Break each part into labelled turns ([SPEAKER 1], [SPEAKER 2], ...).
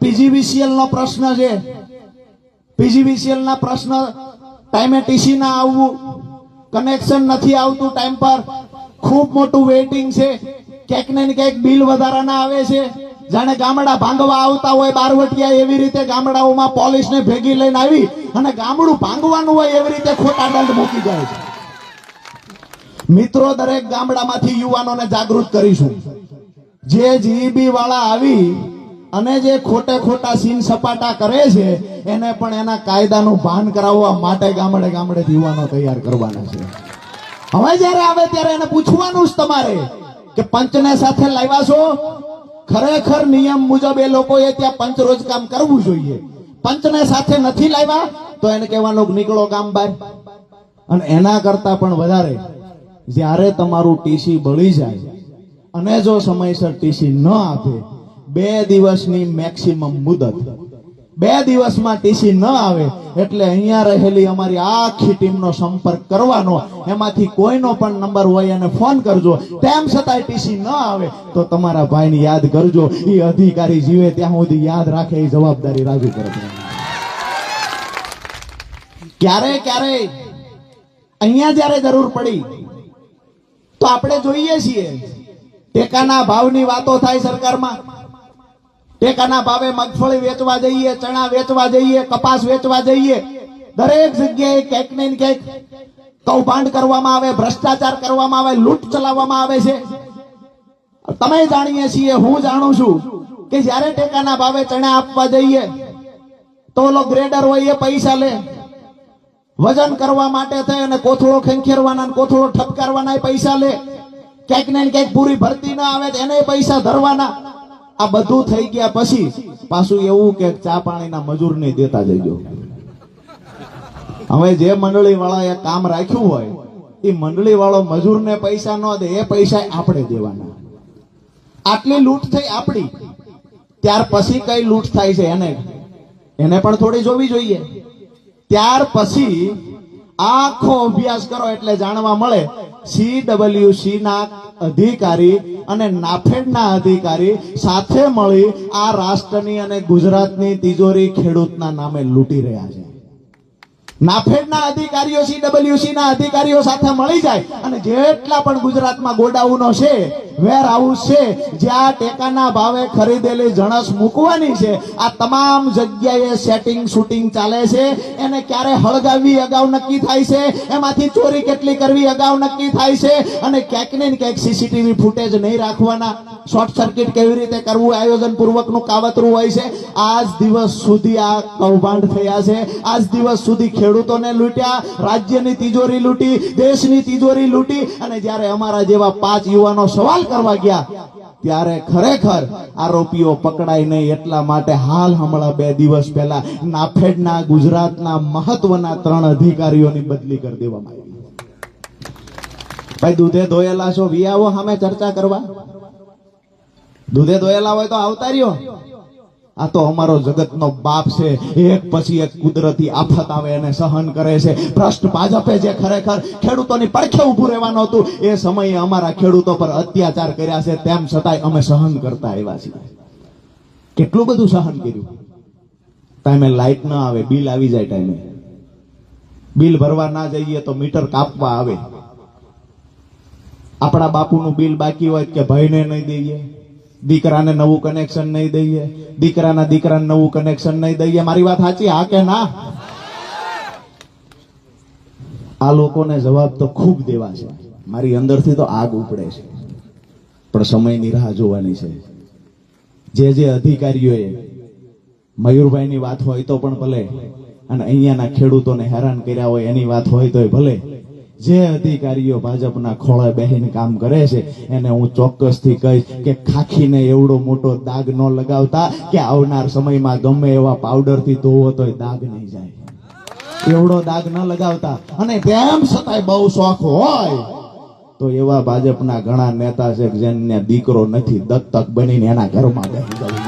[SPEAKER 1] PGVCL નો પ્રશ્ન છે. PGVCL ના પ્રશ્ન ટાઈમે ટીસી ના આવવું, કનેક્શન નથી આવતું ટાઈમ પર. ખૂબ મોટું વેઇટિંગ છે. ક્યાંક ને ક્યાંક બિલ વધારાના આવે છે. જાણે ગામડા ભાંગવા આવતા હોય બારવટિયા એવી રીતે ગામડાઓમાં પોલીસને ભેગી લઈને આવી અને ગામડું ભાંગવાનું હોય એવી રીતે ખોટા દંડ મૂકી જાય છે. મિત્રો, દરેક ગામડામાંથી યુવાનોને જાગૃત કરીશું. જે જીબી વાળા આવી અને જે ખોટે ખોટા સીન સપાટા કરે છે, એને પણ એના કાયદાનું ભાન કરાવવા માટે ગામડે ગામડે યુવાનો તૈયાર કરવાના છે. હવે જ્યારે આવે ત્યારે એને પૂછવાનું જ તમારે કે પંચને સાથે લાવ્યા છો? ખરેખર નિયમ મુજબ એ લોકોએ ત્યાં પંચ રોજ કામ કરવું જોઈએ. પંચને સાથે નથી લાવ્યા, તો એને કહેવાનું નીકળો કામ બહાર. અને એના કરતા પણ વધારે, જ્યારે તમારું ટીસી બળી જાય, અને જો સમયસર ટીસી ન આપે બે દિવસની મેક્સિમમ મુદત. બે દિવસમાં ટીસી ન આવે, એટલે અહીંયા રહેલી અમારી આખી ટીમનો સંપર્ક કરવાનો, એમાંથી કોઈનો પણ નંબર હોય અને ફોન કરજો. તેમ છતાંય ટીસી ન આવે, તો તમારા ભાઈને યાદ કરજો. એ અધિકારી જીવે ત્યાં સુધી યાદ રાખે એ જવાબદારી રાજુ કરે ક્યારે ક્યારે? અહીંયા જ્યારે જરૂર પડી, તો આપણે જોઈએ છીએ. ટેકાના ભાવની વાતો થાય સરકારમાં. ટેકાના ભાવે મગફળી વેચવા જઈએ, ચણા વેચવા જઈએ, કપાસ વેચવા જઈએ, દરેક જગ્યાએ ક્યાંક ને ક્યાંક કૌભાંડ કરવામાં આવે, ભ્રષ્ટાચાર કરવામાં આવે, લૂંટ ચલાવવામાં આવે છે. તમે જાણીએ છીએ, હું જાણું છું કે જ્યારે ટેકાના ભાવે ચણા આપવા જઈએ, તો ઓલો ગ્રેડર હોય એ પૈસા લે. વજન કરવા માટે થઈ અને કોથળો ખેંખેરવાના કોથળો ઠપકારવાના પૈસા લે. ક્યાંક ને ક્યાંક પૂરી ભરતી ના આવે એને પૈસા ધરવાના. આ બધું થઈ ગયા પછી પાછું એવું કે ચા પાણીના મજૂર ને દેતા જઈજો. હવે જે મંડળી વાળાએ કામ રાખ્યું હોય, એ મંડળી વાળો મજૂરને પૈસા ન દે, એ પૈસા આપણે દેવાના. આટલી લૂંટ થઈ આપણી, ત્યાર પછી કઈ લૂંટ થાય છે એને? એને પણ થોડી જોવી જોઈએ. ત્યાર પછી આખો અભ્યાસ કરો એટલે જાણવા મળે. સીડબ્લ્યુસી ના અધિકારી અને નાફેડના અધિકારી સાથે મળી આ રાષ્ટ્રની અને ગુજરાતની તિજોરી ખેડૂતના નામે લૂંટી રહ્યા છે. નાફેડના અધિકારીઓ સીડબ્લ્યુસી ના અધિકારીઓ સાથે મળી જાય અને જેટલા પણ ગુજરાતમાં ગોડાઉનો છે વેર હાઉસ છે જ્યાં ટેકાના ભાવે ખરીદેલી જણસ મૂકવાની છે. આ તમામ જગ્યાએ સેટિંગ શૂટિંગ ચાલે છે. એને ક્યારે હળગાવવી અગાઉ નક્કી થાય છે? એમાંથી ચોરી કેટલી કરવી અગાઉ નક્કી થાય છે? અને ક્યાંક ને ક્યાંક સીસીટીવી ફૂટેજ નહીં રાખવાના. શોર્ટ સર્કિટ કેવી રીતે કરવું? આયોજન પૂર્વકનું કાવતરું હોય છે. આજ દિવસ સુધી આ કૌભાંડ થયા છે. આજ દિવસ સુધી ખેડૂતોને લૂંટ્યા, રાજ્યની તિજોરી લૂંટી, દેશની તિજોરી લૂંટી. અને જ્યારે અમારા જેવા પાંચ યુવાનો સવાલ કરવા ગયા. ત્યારે ખરેખર આરોપીઓ પકડાય નહીં એટલા માટે હાલ હમણાં બે દિવસ પહેલા નાફેડના ગુજરાતના મહત્વના ત્રણ અધિકારીઓની બદલી કરી દેવામાં આવી. ભાઈ, દૂધે ધોયેલા છો? વી સામે ચર્ચા કરવા. દૂધે ધોયેલા હોય તો આવતા રહ્યો. આ તો અમારો જગતનો બાપ છે. એક પછી એક કુદરતી આફત આવે એને સહન કરે છે. ભ્રષ્ટ ભાજપે જે ખરેખર ખેડૂતોની પડખે ઊભું રહેવાનું હતું, એ સમયે અમારા ખેડૂતો પર અત્યાચાર કર્યા છે. તેમ છતાંય અમે સહન કરતા આવ્યા છીએ. કેટલું બધું સહન કર્યું? ટાઈમે લાઈટ ન આવે, બિલ આવી જાય ટાઈમે. બિલ ભરવા ના જઈએ તો મીટર કાપવા આવે. આપણા બાપુનું બિલ બાકી હોય કે ભાઈને નહીં દઈએ? દીકરાને નવું કનેક્શન નહીં દઈએ. દીકરાના દીકરાને નવું કનેક્શન નહીં દઈએ. મારી વાત સાચી, હા કે ના? આ લોકોને જવાબ તો ખૂબ દેવા છે. મારી અંદરથી તો આગ ઉપડે છે. પણ સમયની રાહ જોવાની છે. જે જે અધિકારીઓએ મયુરભાઈની વાત હોય તો પણ ભલે. અને અહીંયાના ખેડૂતોને હેરાન કર્યા હોય એની વાત હોય તોય ભલે. જે અધિકારીઓ ભાજપના ખોળે બેહીને કામ કરે છે, એને હું ચોક્કસથી કહીશ કે ખાખીને એવડો મોટો દાગ ન લગાવતા કે આવનાર સમયમાં ગમે એવા પાવડરથી ધોવો તોય દાગ નહીં જાય. એવડો દાગ ન લગાવતા અને તેમ છતાંય બહુ શોખ હોય, તો એવા ભાજપના ઘણા નેતા છે જેને દીકરો નથી, દત્તક બનીને એના ઘરમાં બેસી જાય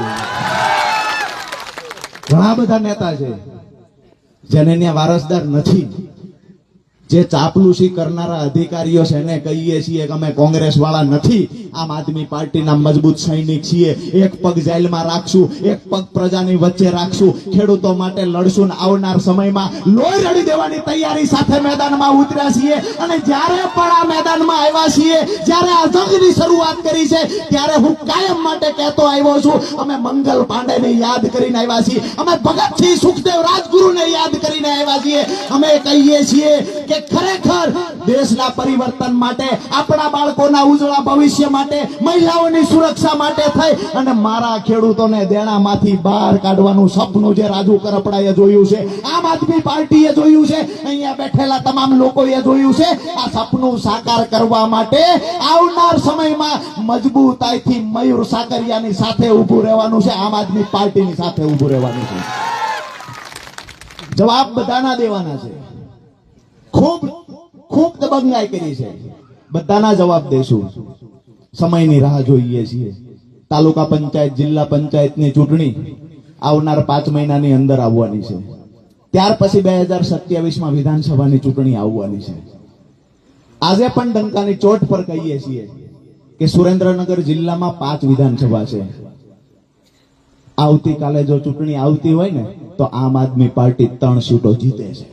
[SPEAKER 1] ઘણા બધા નેતા છે જેને વારસદાર નથી. જે ચાપલુસી કરનારા અધિકારીઓ છે એને કહીએ છીએ કે અમે કોંગ્રેસ વાળા નથી. આમ આદમી પાર્ટીના મજબૂત સૈનિક છીએ. એક પગ જેલમાં રાખશું, એક પગ પ્રજાની વચ્ચે રાખશું. ખેડૂતો માટે લડશું ને આવનાર સમયમાં લોહી રડી દેવાની તૈયારી સાથે મેદાનમાં ઉતર્યા છીએ. અને જ્યારે પણ આ મેદાનમાં આવ્યા છીએ, જ્યારે આ જંગની શરૂઆત કરી છે, ત્યારે હું કાયમ માટે કહેતો આવ્યો છું, અમે મંગલ પાંડેને યાદ કરીને આવ્યા છીએ. અમે ભગતસિંહ સુખદેવ રાજગુરુને યાદ કરીને આવ્યા છીએ. અમે કહીએ છીએ કે ખરેખર દેશના પરિવર્તન માટે આપણા બાળકોના ઉજળા ભવિષ્ય માટે મહિલાઓની સુરક્ષા માટે થઈ. અને મારા ખેડૂતોને દેણામાંથી બહાર કાઢવાનું સપનું જે રાજુ કરપડાએ જોયું છે, આમ આદમી પાર્ટીએ જોયું છે, અહીંયા બેઠેલા તમામ લોકોએ જોયું છે, આ સપનું સાકાર કરવા માટે આવનાર સમયમાં મજબૂતાઈથી મયુર સાકરિયાની સાથે ઊભું રહેવાનું છે, આમ આદમી પાર્ટીની સાથે ઊભું રહેવાનું છે. જવાબ બધાના દેવાના છે. ખૂબ ખૂબ તબંગાઈ કરી છે. બધાના જવાબ દેશું. સમયની રાહ જોઈએ છીએ. તાલુકા પંચાયત, જિલ્લા પંચાયતની ચૂંટણી આવનાર પાંચ મહિનાની અંદર આવવાની છે. ત્યાર પછી બે હજાર સત્યાવીસમાં વિધાનસભાની ચૂંટણી આવવાની છે. આજે પણ ડંકાની ચોટ પર કહીએ છીએ કે સુરેન્દ્રનગર જિલ્લામાં પાંચ વિધાનસભા છે. આવતીકાલે જો ચૂંટણી આવતી હોય ને, તો આમ આદમી પાર્ટી ત્રણ સીટો જીતે છે.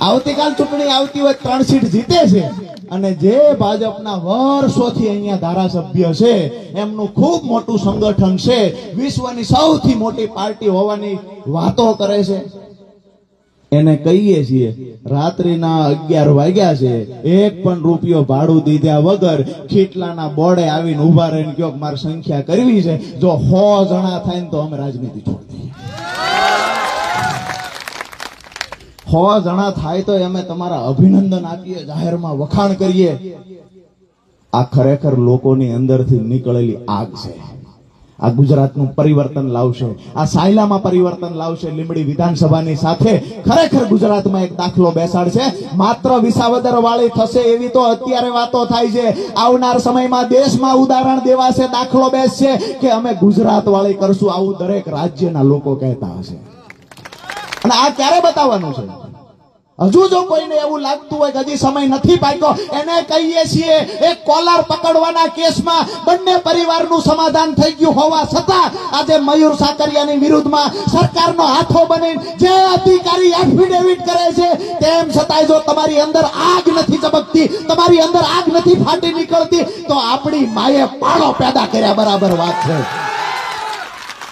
[SPEAKER 1] આવતીકાલ ચૂંટણી આવતી હોય ત્રણ સીટ જીતે છે. અને જે ભાજપના વર્ષોથી અહીંયા ધારાસભ્ય છે, એમનું ખૂબ મોટું સંગઠન છે. વિશ્વની સૌથી મોટી પાર્ટી હોવાની વાતો કરે છે. એને કહીએ છીએ, રાત્રિના અગિયાર વાગ્યા છે. એક પણ રૂપિયો ભાડું દીધા વગર ખીટલાના બોર્ડે આવીને ઊભા રહીને કયો મારે સંખ્યા કરવી છે. જો સો જણા થાય ને તો અમે રાજનીતિ છોડી સો જણા થાય તો અમે તમારા અભિનંદન આપીએ, જાહેરમાં વખાણ કરીએ. આ ખરેખર લોકોની અંદરથી નીકળેલી આગ છે. આ ગુજરાતનું પરિવર્તન લાવશે. આ સાયલામાં પરિવર્તન લાવશે લીંબડી વિધાનસભાની સાથે. ખરેખર ગુજરાતમાં એક દાખલો બેસાડશે. માત્ર વિસાવદર વાળી થશે એવી તો અત્યારે વાતો થાય છે. આવનાર સમયમાં દેશમાં ઉદાહરણ દેવાશે, દાખલો બેસશે કે અમે ગુજરાત વાળી કરશું. આવું દરેક રાજ્યના લોકો કહેતા હશે. અને આ ક્યારે બતાવવાનું છે? હજુ જો કોઈને એવું લાગતું હોય કે હજી સમય નથી પાક્યો, એને કહીએ છીએ, એક કોલર પકડવાના કેસમાં બંને પરિવારનું સમાધાન થઈ ગયું હોવા છતાં આજે મયુર સાકરિયાની વિરુદ્ધમાં સરકારનો હાથો બની જે અધિકારી એફિડેવિટ કરે છે, તેમ છતાંય જો તમારી અંદર આગ નથી ચમકતી, તમારી અંદર આગ નથી ફાટી નીકળતી, તો આપણી માએ પાળો પેદા કર્યા, બરાબર વાત છે.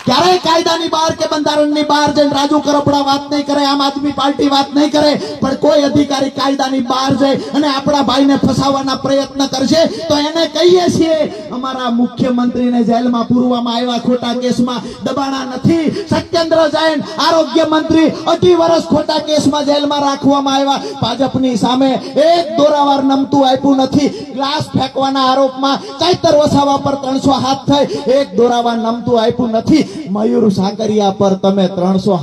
[SPEAKER 1] ક્યારેય કાયદાની બહાર કે બંધારણની બહાર જઈને રાજુ કરપડા વાત નહીં કરે, આમ આદમી પાર્ટી વાત નહીં કરે, પણ કોઈ અધિકારી કાયદાની બહાર જાય અને આપણા ભાઈને ફસાવવાના પ્રયત્ન કરશે, તો એને કહીએ છીએ, અમારા મુખ્યમંત્રીને જેલમાં પૂરવામાં આવ્યા ખોટા કેસમાં દબાણા નથી. સત્યેન્દ્ર જૈન આરોગ્ય મંત્રી અઢી વર્ષ ખોટા કેસમાં જેલમાં રાખવામાં આવ્યા. ભાજપની સામે એક દોરાવાર નમતું આપ્યું નથી. ગ્લાસ ફેંકવાના આરોપમાં ચૈતર વસાવા પર ત્રણસો હાથ થઈ. એક દોરાવાર નમતું આપ્યું નથી. મયુર સાકરિયા પર તમે ત્રણસો